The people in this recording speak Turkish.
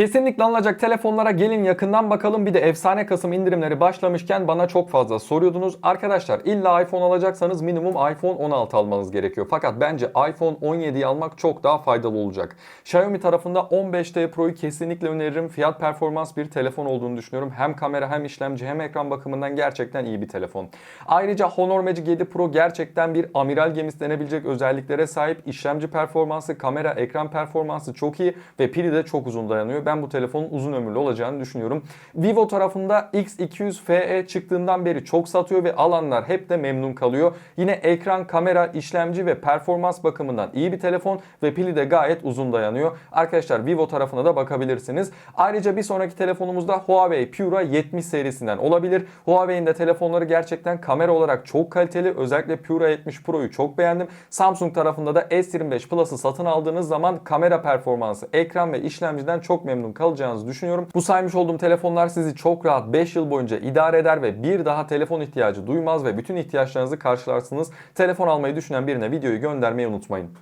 Kesinlikle alınacak telefonlara gelin yakından bakalım. Bir de efsane Kasım indirimleri başlamışken bana çok fazla soruyordunuz. Arkadaşlar illa iPhone alacaksanız minimum iPhone 16 almanız gerekiyor. Fakat bence iPhone 17'yi almak çok daha faydalı olacak. Xiaomi tarafında 15T Pro'yu kesinlikle öneririm. Fiyat performans bir telefon olduğunu düşünüyorum. Hem kamera hem işlemci hem ekran bakımından gerçekten iyi bir telefon. Ayrıca Honor Magic 7 Pro gerçekten bir amiral gemisi denebilecek özelliklere sahip. İşlemci performansı, kamera, ekran performansı çok iyi ve pili de çok uzun dayanıyor. Ben bu telefonun uzun ömürlü olacağını düşünüyorum. Vivo tarafında X200 FE çıktığından beri çok satıyor ve alanlar hep de memnun kalıyor. Yine ekran, kamera, işlemci ve performans bakımından iyi bir telefon ve pili de gayet uzun dayanıyor. Arkadaşlar Vivo tarafına da bakabilirsiniz. Ayrıca bir sonraki telefonumuzda Huawei Pura 70 serisinden olabilir. Huawei'nin de telefonları gerçekten kamera olarak çok kaliteli. Özellikle Pura 70 Pro'yu çok beğendim. Samsung tarafında da S25 Plus'ı satın aldığınız zaman kamera performansı, ekran ve işlemciden çok memnun kalacağınızı düşünüyorum. Bu saymış olduğum telefonlar sizi çok rahat 5 yıl boyunca idare eder ve bir daha telefon ihtiyacı duymaz ve bütün ihtiyaçlarınızı karşılarsınız. Telefon almayı düşünen birine videoyu göndermeyi unutmayın.